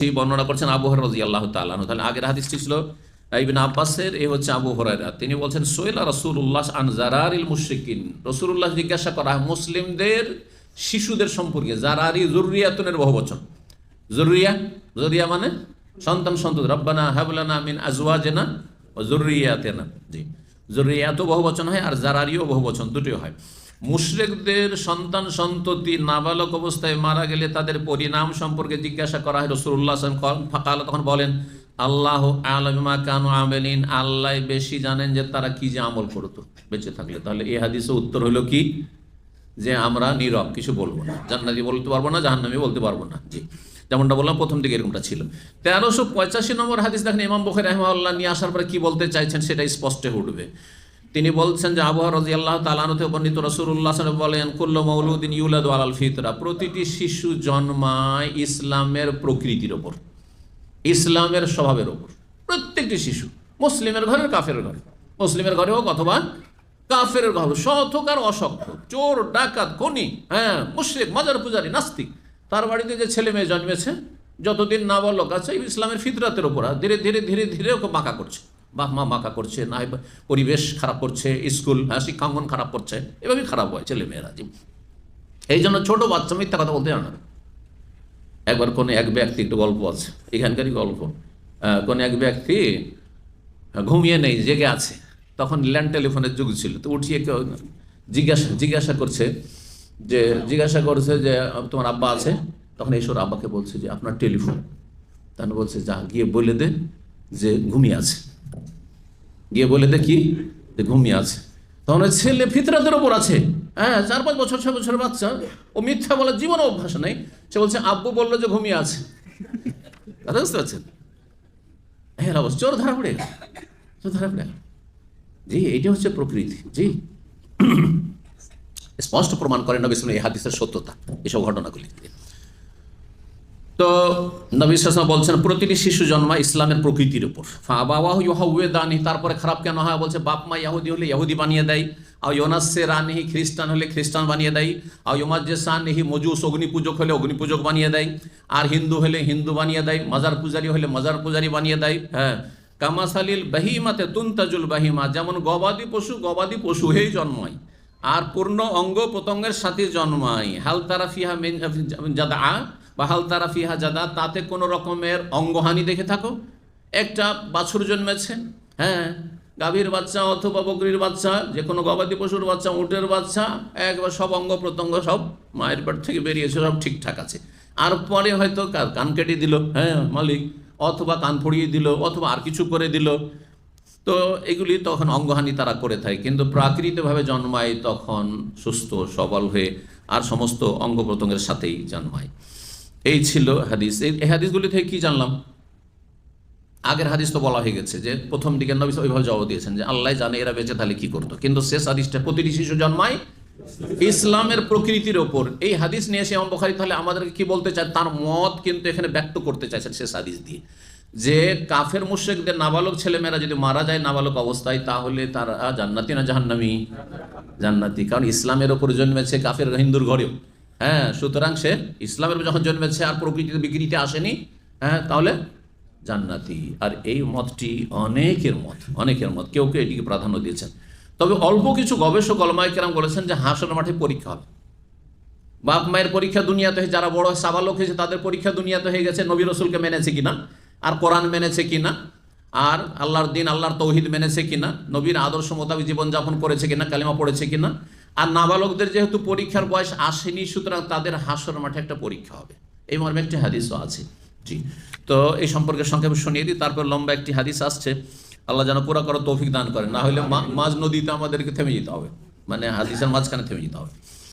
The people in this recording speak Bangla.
এই বর্ণনা করছেন আবু হর রাজি আল্লাহ তাআলা তাহলে আগের হাদিসটি ছিল ইবিন আব্বাসের, এ হচ্ছে আবু হরাইরা তিনি বলছেন সোয়েলা রসুল্লাহ আন জারারিল মুশরিকিন। রসুল্লাহ জিজ্ঞাসা করা, মুসলিমদের শিশুদের সম্পর্কে জারারি জরুরিয়াতনের বহু বচন। জরুরিয়া? জরুরিয়া মানে সন্তান সন্ততি। রব্বানা হাবলানা মিন আজওয়াজেনা ও জরুরিয়াতেনা। জি। জরুরিয়াত বহু বচন হয় আর জারারিও বহু বচন, দুটোই হয়। মুশরেকদের সন্তান সন্ততি নাবালক অবস্থায় মারা গেলে তাদের পরিণাম সম্পর্কে জিজ্ঞাসা করা হয়। রসুল্লাহ ফাঁকাল তখন বলেন, আল্লাহ আলমা কানু আমেলিন। আল্লাহ বেশি জানেন যে তারা কি যে আমল করতো, বেঁচে থাকলে। তাহলে এই হাদিসে উত্তর হলো কি? যে আমরা নীরব, কিছু বলব না। জান্নাতি বলতে পারব না, জাহান্নামি বলতে পারব না। জি, যেমনটা বললাম, প্রথম দিকে এরকমটা ছিল। তেরোশো পঁচাশি নম্বর হাদিস দেখেন ইমাম বখের রহমাল্লাহ নিয়ে আসার পরে কি বলতে চাইছেন সেটা স্পষ্ট উঠবে। তিনি বলছেন যে আবহাওয়া রাজি আল্লাহ তালানতে বর্ণিত রসুল্লাহ বলেন, কুল্ল মৌলুদ্দিন ইউলাদ আল ফিতরা। প্রতিটি শিশু জন্মায় ইসলামের প্রকৃতির ওপর, ইসলামের স্বভাবের ওপর। প্রত্যেকটি শিশু, মুসলিমের ঘরের কাফের ঘরে, মুসলিমের ঘরে হোক অথবা কাফের ঘর সৎ হোক আর চোর, ডাকাত, খনি হ্যাঁ মুশ্রিক, মাজার পূজারি, নাস্তিক, তার বাড়িতে যে ছেলে মেয়ে জন্মেছে, যতদিন না বলক আছে, ইসলামের ফিতরাতের ওপর ধীরে ধীরে ধীরে ধীরে ওকে মাকা করছে। বাপ মা মাকা করছে না পরিবেশ খারাপ করছে, স্কুল হ্যাঁ শিক্ষাঙ্গন খারাপ করছে, এভাবেই খারাপ হয় ছেলে মেয়েরা, জি। এই জন্য ছোটো বাচ্চা মিথ্যা কথা বলতে জানে একবার কোনো এক ব্যক্তি, একটু গল্প আছে, এখানকারই গল্প। কোনো এক ব্যক্তি ঘুমিয়ে নেই, জেগে আছে, তখন ল্যান্ড টেলিফোনের যুগ ছিল, তো উঠিয়ে কেউ জিজ্ঞাসা জিজ্ঞাসা করছে যে, জিজ্ঞাসা করছে যে, তোমার আব্বা আছে? তখন এইসব আব্বাকে বলছে যে, আপনার টেলিফোন। তখন বলছে, যা, গিয়ে বলে দে যে, ঘুমিয়ে আছে। গিয়ে বলে, দেখি যে ঘুমিয়ে আছে। তখন ছেলে ফিতরাতের ওপর আছে। হ্যাঁ চার পাঁচ বছর, ছয় বছরের বাচ্চা। ও মিথ্যা বলার জীবন অভ্যাস নেই। সে বলছে, আব্বু বলল যে ঘুমিয়ে আছে। কথা বুঝতে পারছেন? হ্যাঁ অবশ্য চোর ধরা পড়ে চোর ধরা পড়ে জি, এইটা হচ্ছে প্রকৃতি। জি। স্পষ্ট প্রমাণ করে নবী এই হাদিসের সত্যতা, এসব ঘটনাগুলি। তো নবী সাল্লাল্লাহু বলছেন, প্রতিটি শিশু জন্মায় ইসলামের প্রকৃতির উপর। বাবা দানি তারপরে খারাপ কেন হয়? বলছে, বাপ মা ইহুদি হলে ইহুদি বানিয়ে দেয় আর ইয়োনাসে রানিহি খ্রিস্টান হলে খ্রিস্টান বানিয়ে দেয় আর ইমাজ্জে সানিহি মজুস অগ্নিপূজক হলে অগ্নিপূজক বানিয়ে দেয়, আর হিন্দু হলে হিন্দু বানিয়ে দেয়, মাজার পূজারি হলে মাজার পূজারি বানিয়ে দেয় হ্যাঁ। কামাসালিল বাহিমাতে তুনতাজুল বাহিমা, যেমন গবাদি পশু গবাদি পশু হয়েই জন্মায়, আর পূর্ণ অঙ্গ প্রত্যঙ্গের সাথে জন্মায়। হাল ফিহা মিন জাদা বা হাল তারা ফিহা জাদা তাতে কোনো রকমের অঙ্গহানি দেখে থাকো। একটা বাছুর জন্মেছে হ্যাঁ গাভীর বাচ্চা অথবা বকরির বাচ্চা যে কোনো গবাদি পশুর বাচ্চা, উটের বাচ্চা, একবার সব অঙ্গ প্রত্যঙ্গ সব মায়ের পেট থেকে বেরিয়েছে, সব ঠিকঠাক আছে। আর পরে হয়তো কান কেটে দিল হ্যাঁ মালিক, অথবা কান ফড়িয়ে দিল, অথবা আর কিছু করে দিল। তো এগুলি তখন অঙ্গহানি তারা করে থাকে, কিন্তু প্রাকৃতিকভাবে জন্মায় তখন সুস্থ, সবল হয়ে আর সমস্ত অঙ্গ প্রত্যঙ্গের সাথেই জন্মায়। এই ছিল হাদিস। এই হাদিসগুলি থেকে কি জানলাম? আগের হাদিস তো বলা হয়ে গেছে যে প্রথম দিকে নবী ওইভাবে জবাব দিয়েছেন যে আল্লাহ জানে এরা বেঁচে তাহলে কি করতো। কিন্তু শেষ হাদিসটা প্রতিটি শিশু জন্মায় ইসলামের প্রকৃতির ওপর। এই হাদিস নিয়ে এসে বুখারী তাহলে আমাদেরকে কি বলতে চায়? তার মত কিন্তু এখানে ব্যক্ত করতে চাইছেন শেষ হাদিস দিয়ে। যে কাফের, মুশ্রিকদের নাবালক ছেলেমেয়েরা যদি মারা যায় নাবালক অবস্থায়, তাহলে তারা জান্নাতি না জাহান্নামি? জান্নাতি। কারণ ইসলামের ওপর জন্মেছে কাফের হিন্দুর ঘরেও। হ্যাঁ সুতরাং সে ইসলামের যখন জন্মেছে আর প্রকৃতিতে বিকৃতিতে আসেনি হ্যাঁ তাহলে জান্নাতি। আর এই মতটি অনেকের মত অনেকের মত, কেউ কেউ এটিকে প্রাধান্য দিয়েছেন। তবে অল্প কিছু গবেষক অলমায় কেরাম বলেছেন যে হাসর মাঠে পরীক্ষা হবে। বাপ মায়ের পরীক্ষা দুনিয়াতে যারা বড় সাবালক হয়েছে, তাদের পরীক্ষা দুনিয়াতে হয়ে গেছে, নবী রসুলকে মেনেছে কিনা, আর কোরআন মেনেছে কিনা, আর আল্লাহর দিন, আল্লাহর তৌহিদ মেনেছে কিনা, নবীর আদর্শ মোতাবেক জীবনযাপন করেছে কিনা, কালিমা পড়েছে কিনা আর নাবালকদের যেহেতু পরীক্ষার বয়স আসেনি, সুতরাং তাদের হাসর মাঠে একটা পরীক্ষা হবে। এই মর্মে একটি হাদিসও আছে। জি। তো এই সম্পর্কে সংক্ষেপে শুনিয়ে দিই, তারপর লম্বা একটি হাদিস আসছে। আল্লাহ যেন পুরা করো তৌফিক দান করেন। না হলে মাঝ নদীতে আমাদেরকে থেমে যেতে হবে। মানে হাদিসের মাঝখানে থেমে যেতে হবে।